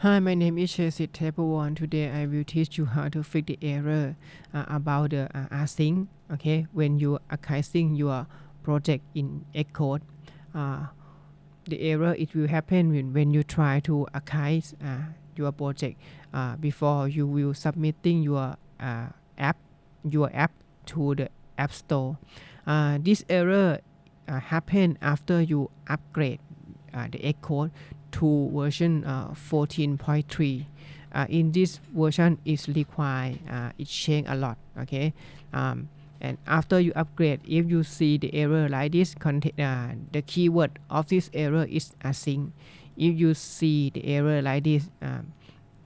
Hi, my name is Chesit Tepawan. Today I will teach you how to fix the error uh, about the uh, async. Okay, when you archiving your project in Xcode, uh, the error it will happen when, when you try to archive uh, your project uh, before you will submitting your uh, app your app to the app store. Uh, this error uh, happen after you upgrade uh, the Xcode to version uh, 14.3 uh, in this version is required uh, it change a lot okay? Um, and after you upgrade if you see the error like this contain, uh, the keyword of this error is async. If you see the error like this um,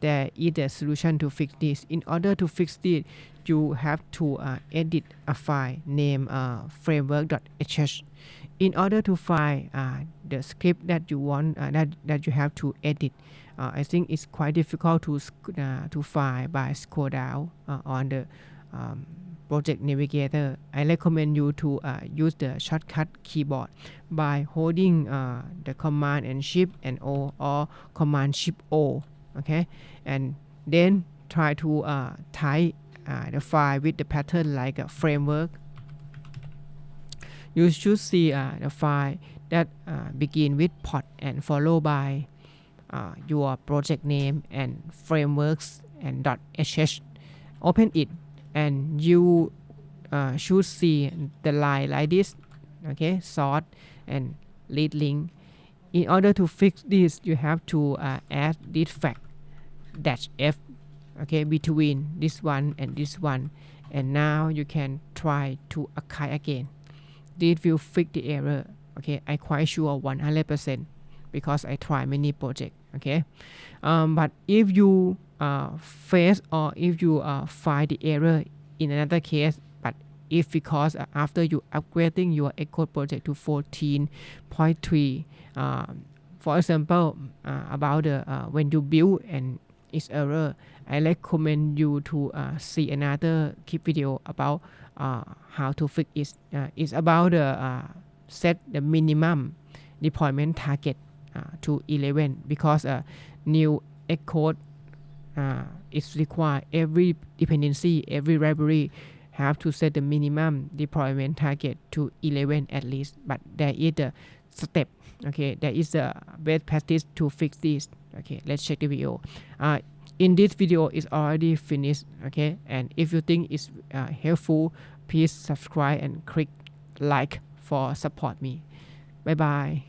there is a solution to fix this. In order to fix this you have to uh, edit a file named uh, framework.sh in order to find uh, the script that you want uh, that, that you have to edit uh, I think it's quite difficult to uh, to find by scroll down uh, on the um, project navigator. I recommend you to uh, use the shortcut keyboard by holding the command and shift and O or command shift O okay? And then try to type the file with the pattern like a framework you should see uh, the file that uh, begin with pod and follow by uh, your project name and frameworks and .sh open it and you uh, should see the line like this okay sort and lead link. In order to fix this you have to uh, add this fact dash f okay between this one and this one. And now you can try to archive again this will fix the error okay? I quite sure 100% because I try many projects okay? Um, but if you uh, face or if you uh, find the error in another case but if because uh, after you upgrading your Xcode project to 14.3 um, for example uh, about the uh, when you build and it's error I recommend you to uh, see another clip video about uh, how to fix it. Uh, it's about the uh, set the minimum deployment target uh, to 11 because uh, new Xcode uh, is required every dependency, every library have to set the minimum deployment target to 11 at least. But there is a step. Okay, there is a best practice to fix this. Okay, let's check the video. Uh, in this video is already finished okay and if you think it's uh, helpful please subscribe and click like for support me bye bye